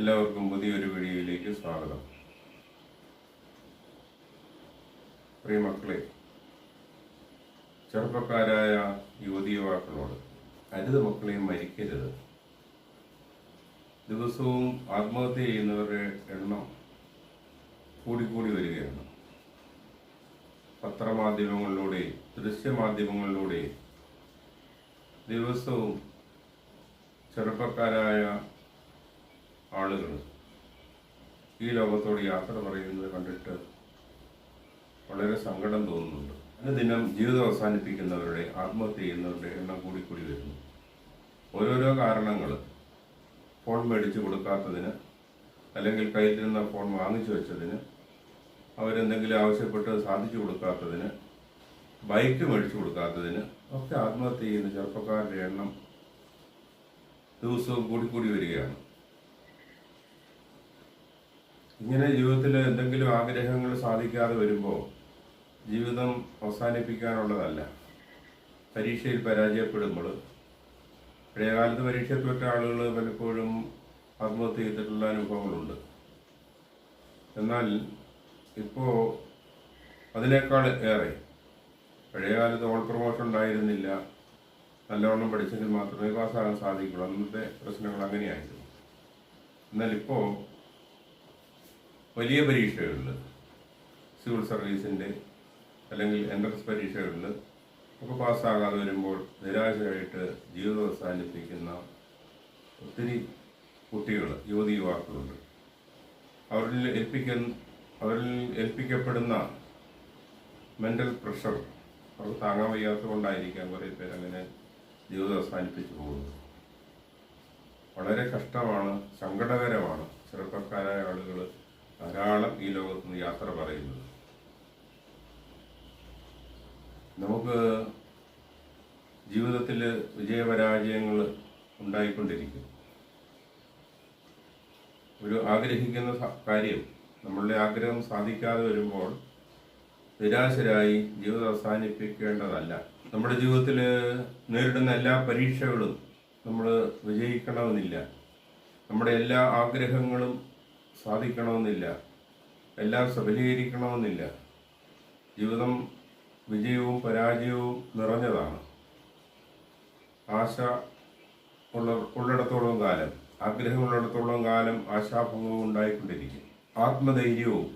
എല്ലാവർക്കും പുതിയൊരു വീഡിയോയിലേക്ക് സ്വാഗതം. പ്രിയ മക്കളെ ചെറുപ്പക്കാരായ യുവതി യുവാക്കളോട് അരുത് മക്കളെയും മരിക്കരുത്. ദിവസവും ആത്മഹത്യ ചെയ്യുന്നവരുടെ എണ്ണം കൂടിക്കൂടി വരികയാണ്. പത്രമാധ്യമങ്ങളിലൂടെ ദൃശ്യമാധ്യമങ്ങളിലൂടെ ദിവസവും ചെറുപ്പക്കാരായ ആളുകൾ ഈ ലോകത്തോട് യാത്ര പറയുന്നത് കണ്ടിട്ട് വളരെ സങ്കടം തോന്നുന്നുണ്ട്. അനുദിനം ജീവിതം അവസാനിപ്പിക്കുന്നവരുടെ ആത്മഹത്യ ചെയ്യുന്നവരുടെ എണ്ണം കൂടി വരുന്നു. ഓരോരോ കാരണങ്ങൾ ഫോൺ മേടിച്ചു കൊടുക്കാത്തതിന് അല്ലെങ്കിൽ കയ്യിലിരുന്ന ഫോൺ വാങ്ങിച്ചു വെച്ചതിന് അവരെന്തെങ്കിലും ആവശ്യപ്പെട്ട് സാധിച്ചു കൊടുക്കാത്തതിന് ബൈക്ക് മേടിച്ചു കൊടുക്കാത്തതിന് ഒക്കെ ആത്മഹത്യ ചെയ്യുന്ന ചെറുപ്പക്കാരുടെ എണ്ണം ദിവസവും കൂടിക്കൂടി വരികയാണ്. ഇങ്ങനെ ജീവിതത്തിൽ എന്തെങ്കിലും ആഗ്രഹങ്ങൾ സാധിക്കാതെ വരുമ്പോൾ ജീവിതം അവസാനിപ്പിക്കാനുള്ളതല്ല. പരീക്ഷയിൽ പരാജയപ്പെടുമ്പോൾ. പഴയകാലത്ത് പരീക്ഷയിൽപ്പെട്ട തോറ്റ ആളുകൾ പലപ്പോഴും ആത്മഹത്യ ചെയ്തിട്ടുള്ള അനുഭവങ്ങളുണ്ട്. എന്നാൽ ഇപ്പോൾ അതിനേക്കാൾ ഏറെ പഴയകാലത്ത് ഓൾ പ്രൊമോഷൻ ഉണ്ടായിരുന്നില്ല. നല്ലവണ്ണം പഠിച്ചെങ്കിൽ മാത്രമേ പാസ്സാകാൻ സാധിക്കുള്ളൂ. അന്നത്തെ പ്രശ്നങ്ങൾ അങ്ങനെയായിരുന്നു. എന്നാൽ ഇപ്പോൾ വലിയ പരീക്ഷകളിൽ സിവിൽ സർവീസിന്റെ അല്ലെങ്കിൽ എൻട്രൻസ് പരീക്ഷകളിൽ ഒക്കെ പാസ്സാകാതെ വരുമ്പോൾ നിരാശരായിട്ട് ജീവിതം അവസാനിപ്പിക്കുന്ന ഒത്തിരി കുട്ടികൾ യുവതി യുവാക്കളുണ്ട്. അവരിൽ ഏൽപ്പിക്കുന്ന അവരിൽ ഏൽപ്പിക്കപ്പെടുന്ന മെന്റൽ പ്രഷർ അവർക്ക് താങ്ങാൻ വയ്യാത്തത് കൊണ്ടായിരിക്കാം കുറേ പേര് അങ്ങനെ ജീവിതം അവസാനിപ്പിച്ചു പോകുന്നത്. വളരെ കഷ്ടമാണ് സങ്കടകരമാണ്. ചെറുപ്പക്കാരായ ആളുകൾ ധാരാളം ഈ ലോകത്ത് യാത്ര പറയുന്നത്. നമുക്ക് ജീവിതത്തിൽ വിജയപരാജയങ്ങൾ ഉണ്ടായിക്കൊണ്ടിരിക്കും. ഒരു ആഗ്രഹിക്കുന്ന കാര്യം നമ്മളുടെ ആഗ്രഹം സാധിക്കാതെ വരുമ്പോൾ നിരാശരായി ജീവിതം അവസാനിപ്പിക്കേണ്ടതല്ല. നമ്മുടെ ജീവിതത്തിൽ നേരിടുന്ന എല്ലാ പരീക്ഷകളും നമ്മൾ വിജയിക്കണമെന്നില്ല. നമ്മുടെ എല്ലാ ആഗ്രഹങ്ങളും സാധിക്കണമെന്നില്ല എല്ലാം സഫലീകരിക്കണമെന്നില്ല ജീവിതം വിജയവും പരാജയവും നിറഞ്ഞതാണ്. ആശ ഉള്ള ഉള്ളിടത്തോളം കാലം ആഗ്രഹമുള്ളിടത്തോളം കാലം ആശാഭംഗവും ഉണ്ടായിക്കൊണ്ടിരിക്കും. ആത്മധൈര്യവും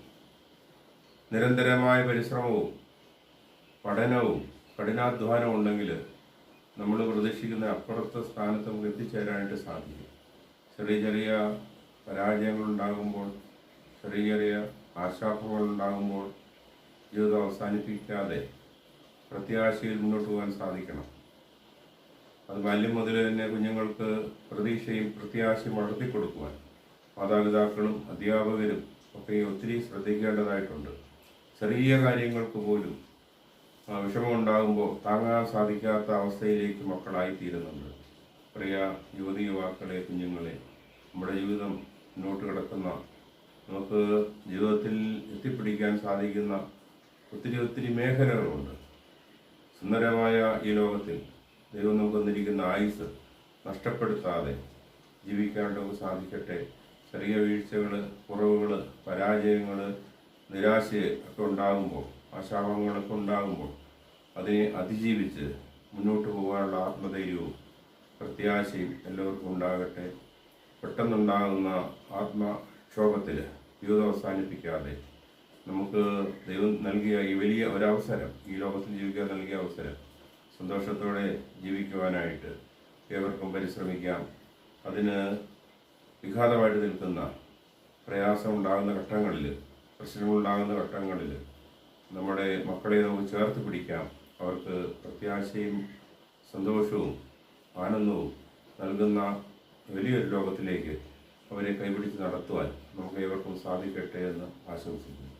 നിരന്തരമായ പരിശ്രമവും പഠനവും കഠിനാധ്വാനവും ഉണ്ടെങ്കിൽ നമ്മൾ പ്രതീക്ഷിക്കുന്ന അപ്പുറത്തെ സ്ഥാനത്ത് നമുക്ക് എത്തിച്ചേരാനായിട്ട് സാധിക്കും. ചെറിയ ചെറിയ പരാജയങ്ങൾ ഉണ്ടാകുമ്പോൾ ചെറിയ ചെറിയ ആശാഭങ്ങൾ ഉണ്ടാകുമ്പോൾ ജീവിതം അവസാനിപ്പിക്കാതെ പ്രത്യാശയിൽ മുന്നോട്ട് പോകാൻ സാധിക്കണം. അത് ബാല്യം മുതൽ തന്നെ കുഞ്ഞുങ്ങൾക്ക് പ്രതീക്ഷയും പ്രത്യാശയും വളർത്തിക്കൊടുക്കുവാൻ മാതാപിതാക്കളും അധ്യാപകരും ഒക്കെ ഒത്തിരി ശ്രദ്ധിക്കേണ്ടതായിട്ടുണ്ട്. ചെറിയ കാര്യങ്ങൾക്ക് പോലും വിഷമം വിഷമമുണ്ടാകുമ്പോൾ താങ്ങാൻ സാധിക്കാത്ത അവസ്ഥയിലേക്ക് മക്കളായി തീരുന്നുണ്ട് പ്രിയ യുവതി യുവാക്കളെ കുഞ്ഞുങ്ങളെ നമ്മുടെ ജീവിതം മുന്നോട്ട് കിടക്കുന്ന നമുക്ക് ജീവിതത്തിൽ എത്തിപ്പിടിക്കാൻ സാധിക്കുന്ന ഒത്തിരി ഒത്തിരി മേഖലകളുണ്ട്. സുന്ദരമായ ഈ ലോകത്തിൽ ദൈവം നമുക്ക് തന്നിരിക്കുന്ന ആയുസ് നഷ്ടപ്പെടുത്താതെ ജീവിക്കാൻ നമുക്ക് സാധിക്കട്ടെ. ചെറിയ വീഴ്ചകൾ കുറവുകൾ പരാജയങ്ങൾ നിരാശ ഒക്കെ ഉണ്ടാകുമ്പോൾ ആശാഭങ്ങളൊക്കെ ഉണ്ടാകുമ്പോൾ അതിനെ അതിജീവിച്ച് മുന്നോട്ട് പോകാനുള്ള ആത്മധൈര്യവും പ്രത്യാശയും എല്ലാവർക്കും ഉണ്ടാകട്ടെ. പെട്ടെന്നുണ്ടാകുന്ന ആത്മക്ഷോഭത്തിൽ ജീവിതം അവസാനിപ്പിക്കാതെ നമുക്ക് ദൈവം നൽകിയ ഈ വലിയ ഒരവസരം ഈ ലോകത്തിൽ ജീവിക്കാൻ നൽകിയ അവസരം സന്തോഷത്തോടെ ജീവിക്കുവാനായിട്ട് ഏവർക്കും പരിശ്രമിക്കാം. അതിന് വിഘാതമായിട്ട് നിൽക്കുന്ന പ്രയാസം ഉണ്ടാകുന്ന ഘട്ടങ്ങളിൽ പ്രശ്നങ്ങളുണ്ടാകുന്ന ഘട്ടങ്ങളിൽ നമ്മുടെ മക്കളെ നമുക്ക് ചേർത്ത് പിടിക്കാം. അവർക്ക് പ്രത്യാശയും സന്തോഷവും ആനന്ദവും നൽകുന്ന വലിയൊരു ലോകത്തിലേക്ക് അവരെ കൈപിടിച്ച് നടത്തുവാൻ നമുക്ക് ഏവർക്കും സാധിക്കട്ടെ എന്ന് ആശംസിക്കുന്നു.